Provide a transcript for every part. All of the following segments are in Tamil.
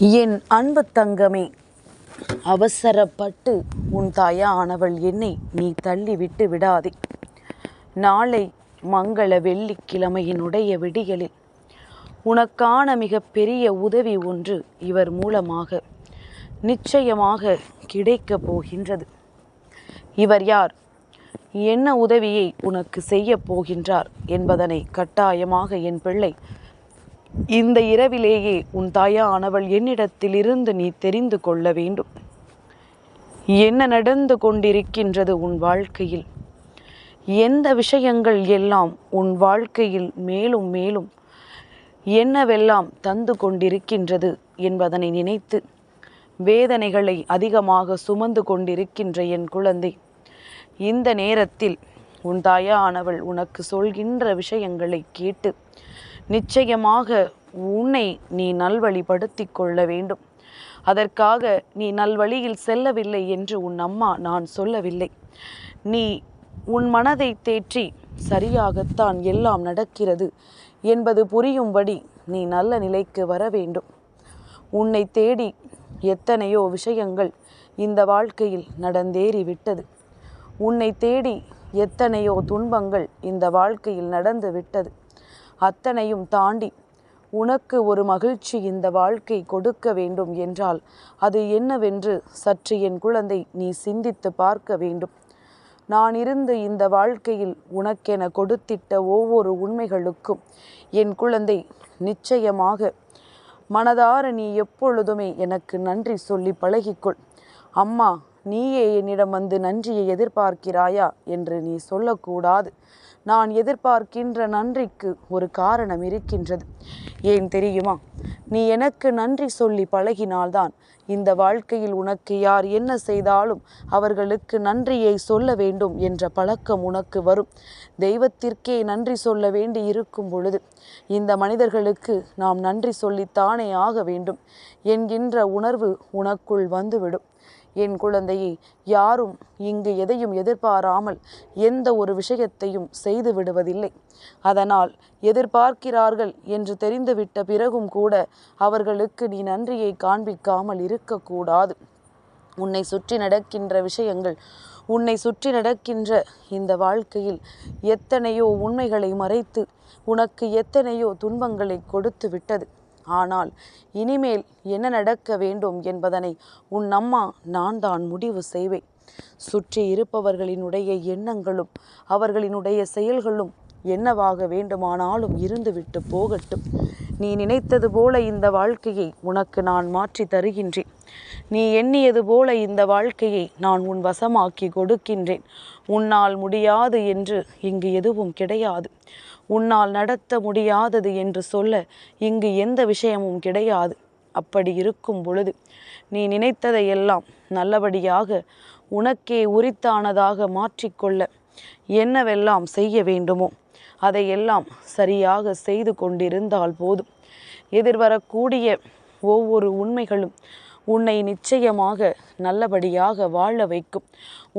என் அன்பு தங்கமே அவசரப்பட்டு உன் தாயானவள் என்னை நீ தள்ளிவிட்டு விடாதே. நாளை மங்கள வெள்ளிக்கிழமையினுடைய விடியலில் உனக்கான மிகப்பெரிய உதவி ஒன்று இவர் மூலமாக நிச்சயமாக கிடைக்கப் போகின்றது. இவர் யார்? என்ன உதவியை உனக்கு செய்யப் போகின்றார் என்பதனை கட்டாயமாக என் பிள்ளை இந்த இரவிலேயே உன் தாயானவள் என்னிடத்திலிருந்து நீ தெரிந்து கொள்ள வேண்டும். என்ன நடந்து கொண்டிருக்கின்றது உன் வாழ்க்கையில்? எந்த விஷயங்கள் எல்லாம் உன் வாழ்க்கையில் மேலும் மேலும் என்னவெல்லாம் தந்து கொண்டிருக்கின்றது என்பதனை நினைத்து வேதனைகளை அதிகமாக சுமந்து கொண்டிருக்கின்ற என் குழந்தை இந்த நேரத்தில் உன் தாயானவள் உனக்கு சொல்கின்ற விஷயங்களை கேட்டு நிச்சயமாக உன்னை நீ நல்வழிப்படுத்தி கொள்ள வேண்டும். அதற்காக நீ நல்வழியில் செல்லவில்லை என்று உன் அம்மா நான் சொல்லவில்லை. நீ உன் மனதை தேற்றி சரியாகத்தான் எல்லாம் நடக்கிறது என்பது புரியும்படி நீ நல்ல நிலைக்கு வர வேண்டும். உன்னை தேடி எத்தனையோ விஷயங்கள் இந்த வாழ்க்கையில் நடந்தேறி விட்டது. உன்னை தேடி எத்தனையோ துன்பங்கள் இந்த வாழ்க்கையில் நடந்து விட்டது. அத்தனையும் தாண்டி உனக்கு ஒரு மகிழ்ச்சி இந்த வாழ்க்கை கொடுக்க வேண்டும் என்றால் அது என்னவென்று சற்று என் குழந்தை நீ சிந்தித்து பார்க்க வேண்டும். நான் இருந்து இந்த வாழ்க்கையில் உனக்கென கொடுத்திட்ட ஒவ்வொரு உண்மைகளுக்கும் என் குழந்தை நிச்சயமாக மனதார நீ எப்பொழுதுமே எனக்கு நன்றி சொல்லி பழகிக்கொள். அம்மா நீயே என்னிடம் வந்து நன்றியை எதிர்பார்க்கிறாயா? என்று நீ சொல்லக்கூடாது. நான் எதிர்பார்க்கின்ற நன்றிக்கு ஒரு காரணம் இருக்கின்றது. ஏன் தெரியுமா? நீ எனக்கு நன்றி சொல்லி பழகினால்தான் இந்த வாழ்க்கையில் உனக்கு யார் என்ன செய்தாலும் அவர்களுக்கு நன்றியை சொல்ல வேண்டும் என்ற பழக்கம் உனக்கு வரும். தெய்வத்திற்கே நன்றி சொல்ல வேண்டி இருக்கும் பொழுது இந்த மனிதர்களுக்கு நாம் நன்றி சொல்லித்தானே ஆக வேண்டும். என்கின்ற உணர்வு உனக்குள் வந்துவிடும். என் குழந்தையை யாரும் இங்கு எதையும் எதிர்பாராமல் எந்த ஒரு விஷயத்தையும் செய்து விடுவதில்லை. அதனால் எதிர்பார்க்கிறார்கள் என்று தெரிந்துவிட்ட பிறகும் கூட அவர்களுக்கு நீ நன்றியை காண்பிக்காமல் இருக்கக்கூடாது. உன்னை சுற்றி நடக்கின்ற விஷயங்கள் உன்னை சுற்றி நடக்கின்ற இந்த வாழ்க்கையில் எத்தனையோ உண்மைகளை மறைத்து உனக்கு எத்தனையோ துன்பங்களை கொடுத்து விட்டது ஆனால் இனிமேல் என்ன நடக்க வேண்டும் என்பதனை உன் அம்மா நான் தான் முடிவு செய்வேன். சுற்றி இருப்பவர்களினுடைய எண்ணங்களும் அவர்களினுடைய செயல்களும் என்னவாக வேண்டுமானாலும் இருந்துவிட்டு போகட்டும். நீ நினைத்தது போல இந்த வாழ்க்கையை உனக்கு நான் மாற்றி தருகின்றேன். நீ எண்ணியது போல இந்த வாழ்க்கையை நான் உன் வசமாக்கி கொடுக்கின்றேன். உன்னால் முடியாது என்று இங்கு எதுவும் கிடையாது. உன்னால் நடத்த முடியாதது என்று சொல்ல இங்கு எந்த விஷயமும் கிடையாது. அப்படி இருக்கும் பொழுது நீ நினைத்ததையெல்லாம் நல்லபடியாக உனக்கே உரித்தானதாக மாற்றிக்கொள்ள என்னவெல்லாம் செய்ய வேண்டுமோ? அதையெல்லாம் சரியாக செய்து கொண்டிருந்தால் போதும். எதிர்வரக்கூடிய ஒவ்வொரு உண்மைகளும் உன்னை நிச்சயமாக நல்லபடியாக வாழ வைக்கும்.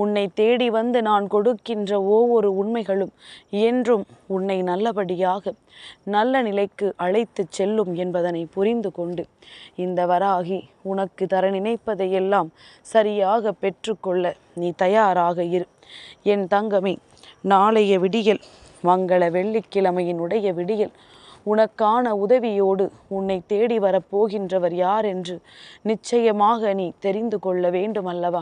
உன்னை தேடி வந்து நான் கொடுக்கின்ற ஒவ்வொரு உண்மைகளும் என்றும் உன்னை நல்லபடியாக நல்ல நிலைக்கு அழைத்து செல்லும் என்பதனை புரிந்து கொண்டு இந்த வராகி உனக்கு தர நினைப்பதையெல்லாம் சரியாக பெற்றுக்கொள்ள நீ தயாராக இரு. என் தங்கமே நாளைய விடியல் மங்கள வெள்ளிக்கிழமையினுடைய விடியல். உனக்கான உதவியோடு உன்னை தேடி வரப்போகின்றவர் யார் என்று நிச்சயமாக நீ தெரிந்து கொள்ள வேண்டும் அல்லவா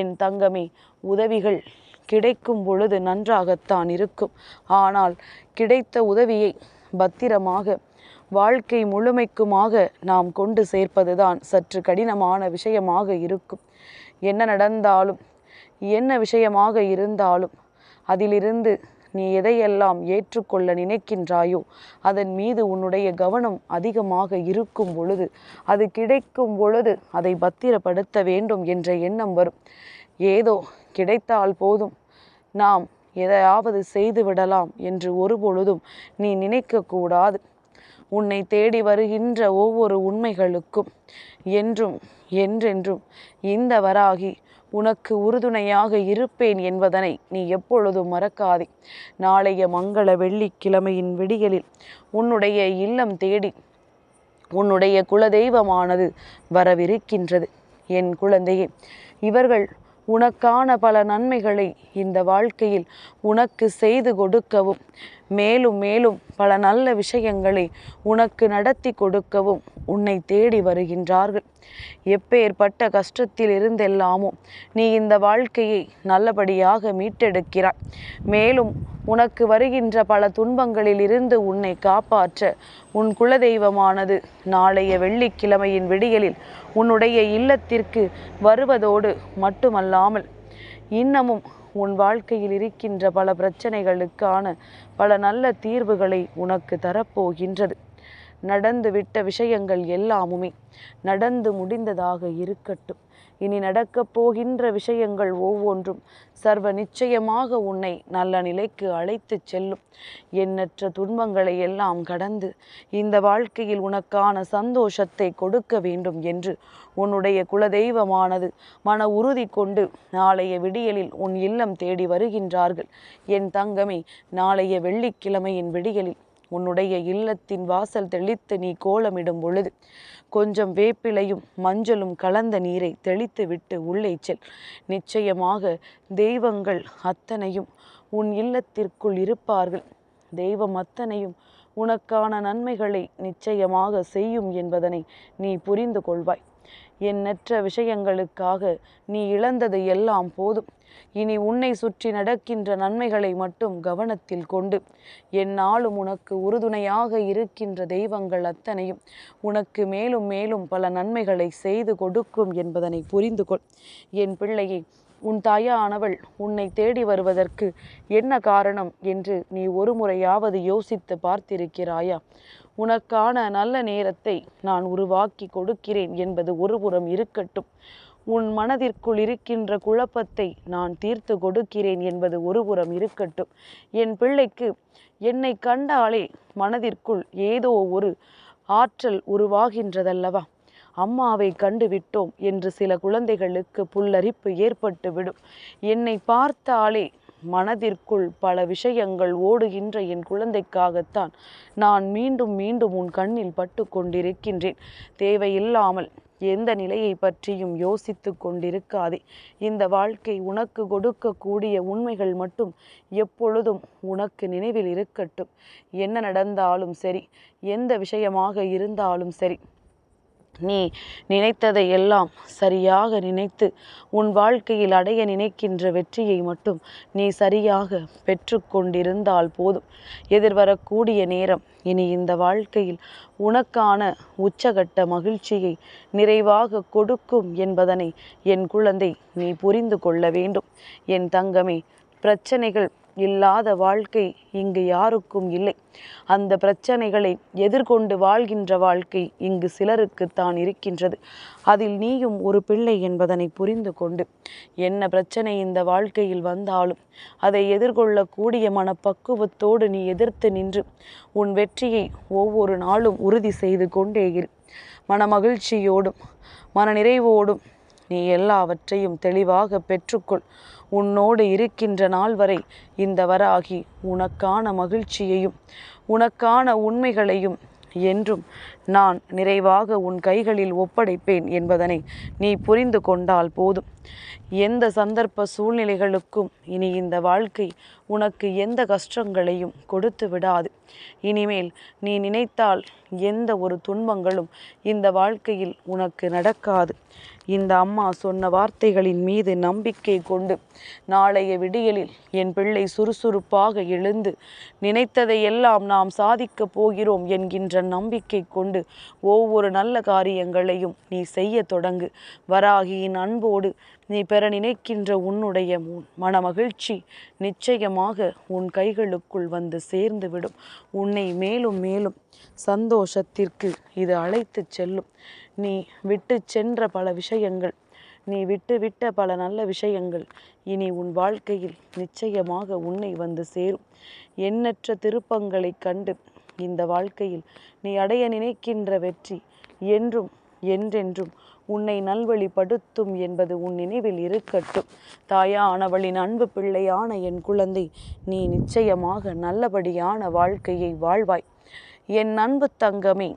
என் தங்கமே உதவிகள் கிடைக்கும் பொழுது நன்றாகத்தான் இருக்கும். ஆனால் கிடைத்த உதவியை பத்திரமாக வாழ்க்கை முழுமைக்குமாக நாம் கொண்டு சேர்ப்பதுதான் சற்று கடினமான விஷயமாக இருக்கும். என்ன நடந்தாலும் என்ன விஷயமாக இருந்தாலும் அதிலிருந்து நீ எதையெல்லாம் ஏற்றுக்கொள்ள நினைக்கின்றாயோ அதன் மீது உன்னுடைய கவனம் அதிகமாக இருக்கும் பொழுது அது கிடைக்கும் பொழுது அதை பத்திரப்படுத்த வேண்டும் என்ற எண்ணம் வரும். ஏதோ கிடைத்தால் போதும். நாம் எதையாவது செய்து விடலாம் என்று ஒருபொழுதும் நீ நினைக்கக்கூடாது உன்னை தேடி வருகின்ற ஒவ்வொரு உண்மைகளுக்கும் என்றும் என்றென்றும் இந்த வராகி உனக்கு உறுதுணையாக இருப்பேன் என்பதனை நீ எப்பொழுதும் மறக்காதே. நாளைய மங்கள வெள்ளிக்கிழமையின் விடியலில் உன்னுடைய இல்லம் தேடி உன்னுடைய குலதெய்வமானது வரவிருக்கின்றது. என் குழந்தையே இவர்கள் உனக்கான பல நன்மைகளை இந்த வாழ்க்கையில் உனக்கு செய்து கொடுக்கவும். மேலும் மேலும் பல நல்ல விஷயங்களை உனக்கு நடத்தி கொடுக்கவும் உன்னை தேடி வருகின்றார்கள். எப்பேற்பட்ட கஷ்டத்தில் இருந்தெல்லாமோ நீ இந்த வாழ்க்கையை நல்லபடியாக மீட்டெடுக்கிறாய். மேலும் உனக்கு வருகின்ற பல துன்பங்களில் இருந்து உன்னை காப்பாற்ற உன் குலதெய்வமானது நாளைய வெள்ளிக்கிழமையின் விடியலில் உன்னுடைய இல்லத்திற்கு வருவதோடு மட்டுமல்லாமல் இன்னமும் உன் வாழ்க்கையில் இருக்கின்ற பல பிரச்சனைகளுக்கான பல நல்ல தீர்வுகளை உனக்கு தரப்போகின்றது. நடந்துவிட்ட விஷயங்கள் எல்லாமுமே நடந்து முடிந்ததாக இருக்கட்டும். இனி நடக்கப் போகின்ற விஷயங்கள் ஒவ்வொன்றும் சர்வ நிச்சயமாக உன்னை நல்ல நிலைக்கு அழைத்துச் செல்லும். எண்ணற்ற துன்பங்களை எல்லாம் கடந்து இந்த வாழ்க்கையில் உனக்கான சந்தோஷத்தை கொடுக்க வேண்டும் என்று உன்னுடைய குலதெய்வமானது மன உறுதி கொண்டு நாளைய விடியலில் உன் இல்லம் தேடி வருகின்றார்கள். என் தங்கமே நாளைய வெள்ளிக்கிழமையின் விடியலில் உன்னுடைய இல்லத்தின் வாசல் தெளித்து நீ கோலமிடும் பொழுது கொஞ்சம் வேப்பிலையும் மஞ்சளும் கலந்த நீரை தெளித்து விட்டு உள்ளே செல். நிச்சயமாக தெய்வங்கள் அத்தனையும் உன் இல்லத்திற்குள் இருப்பார்கள். தெய்வம் அத்தனையும் உனக்கான நன்மைகளை நிச்சயமாக செய்யும் என்பதனை நீ புரிந்து கொள்வாய். எண்ணற்ற விஷயங்களுக்காக நீ இழந்தது எல்லாம் போதும். இனி உன்னை சுற்றி நடக்கின்ற நன்மைகளை மட்டும் கவனத்தில் கொண்டு. என்னாலும் உனக்கு உறுதுணையாக இருக்கின்ற தெய்வங்கள் அத்தனையும் உனக்கு மேலும் மேலும் பல நன்மைகளை செய்து கொடுக்கும் என்பதனை புரிந்து கொள். என் பிள்ளையை உன் தாயானவள் உன்னை தேடி வருவதற்கு என்ன காரணம் என்று நீ ஒரு முறையாவது யோசித்து பார்த்திருக்கிறாயா? உனக்கான நல்ல நேரத்தை நான் உருவாக்கி கொடுக்கிறேன் என்பது ஒருபுறம் இருக்கட்டும். உன் மனதிற்குள் இருக்கின்ற குழப்பத்தை நான் தீர்த்து கொடுக்கிறேன் என்பது ஒருபுறம் இருக்கட்டும். என் பிள்ளைக்கு என்னை கண்டாலே மனதிற்குள் ஏதோ ஒரு ஆற்றல் உருவாகின்றதல்லவா? அம்மாவை கண்டு விட்டோம் என்று சில குழந்தைகளுக்கு புல்லரிப்பு ஏற்பட்டுவிடும். என்னை பார்த்தாலே மனதிற்குள் பல விஷயங்கள் ஓடுகின்ற என் குழந்தைக்காகத்தான் நான் மீண்டும் மீண்டும் உன் கண்ணில் பட்டு கொண்டிருக்கின்றேன் தேவையில்லாமல் எந்த நிலையை பற்றியும் யோசித்து கொண்டிருக்காதே. இந்த வாழ்க்கை உனக்கு கொடுக்கக்கூடிய உண்மைகள் மட்டும் எப்பொழுதும் உனக்கு நினைவில் இருக்கட்டும். என்ன நடந்தாலும் சரி எந்த விஷயமாக இருந்தாலும் சரி நீ நினைத்ததை எல்லாம் சரியாக நினைத்து உன் வாழ்க்கையில் அடைய நினைக்கின்ற வெற்றியை மட்டும் நீ சரியாக பெற்றுக்கொண்டிருந்தால் போதும். எதிர்வரக்கூடிய நேரம் இனி இந்த வாழ்க்கையில் உனக்கான உச்சகட்ட மகிழ்ச்சியை நிறைவாக கொடுக்கும் என்பதனை என் குழந்தை நீ புரிந்து கொள்ள வேண்டும். என் தங்கமே பிரச்சனைகள் இல்லாத வாழ்க்கை இங்கு யாருக்கும் இல்லை. அந்த பிரச்சனைகளை எதிர்கொண்டு வாழ்கின்ற வாழ்க்கை இங்கு சிலருக்குத்தான் இருக்கின்றது. அதில் நீயும் ஒரு பிள்ளை என்பதனை புரிந்து கொண்டு என்ன பிரச்சனை இந்த வாழ்க்கையில் வந்தாலும் அதை எதிர்கொள்ளக்கூடிய மனப்பக்குவத்தோடு நீ எதிர்த்து நின்று உன் வெற்றியை ஒவ்வொரு நாளும் உறுதி செய்து கொண்டே இரு. மனமகிழ்ச்சியோடும் மனநிறைவோடும் நீ எல்லாவற்றையும் தெளிவாக பெற்றுக்கொள். உன்னோடு இருக்கின்ற நாள் வரை இந்த வராகி உனக்கான மகிழ்ச்சியையும் உனக்கான உண்மைகளையும் என்றும் நான் நிறைவாக உன் கைகளில் ஒப்படைப்பேன் என்பதனை நீ புரிந்து கொண்டால் போதும். எந்த சந்தர்ப்ப சூழ்நிலைகளுக்கும் இனி இந்த வாழ்க்கை உனக்கு எந்த கஷ்டங்களையும் கொடுத்து விடாது. இனிமேல் நீ நினைத்தால் எந்த ஒரு துன்பங்களும் இந்த வாழ்க்கையில் உனக்கு நடக்காது. இந்த அம்மா சொன்ன வார்த்தைகளின் மீது நம்பிக்கை கொண்டு நாளைய விடியலில் என் பிள்ளை சுறுசுறுப்பாக எழுந்து நினைத்ததை எல்லாம் நாம் சாதிக்கப் போகிறோம் என்கின்ற நம்பிக்கை கொண்டு ஒவ்வொரு நல்ல காரியங்களையும் நீ செய்ய தொடங்கு. வராகியின் அன்போடு நீ பெற நினைக்கின்ற உன்னுடைய மனமகிழ்ச்சி நிச்சயமாக உன் கைகளுக்குள் வந்து சேர்ந்துவிடும். உன்னை மேலும் மேலும் சந்தோஷத்திற்கு இது அழைத்து செல்லும். நீ விட்டு சென்ற பல விஷயங்கள். நீ விட்டு விட்ட பல நல்ல விஷயங்கள். இனி உன் வாழ்க்கையில் நிச்சயமாக உன்னை வந்து சேரும். எண்ணற்ற திருப்பங்களைக் கண்டு இந்த வாழ்க்கையில் நீ அடைய நினைக்கின்ற வெற்றி என்றும் என்றென்றும் உன்னை நல்வழிப்படுத்தும் என்பது உன் நினைவில் இருக்கட்டும். தாயானவளின் அன்பு பிள்ளையான என் குழந்தை நீ நிச்சயமாக நல்லபடியான வாழ்க்கையை வாழ்வாய். என் அன்பு தங்கமே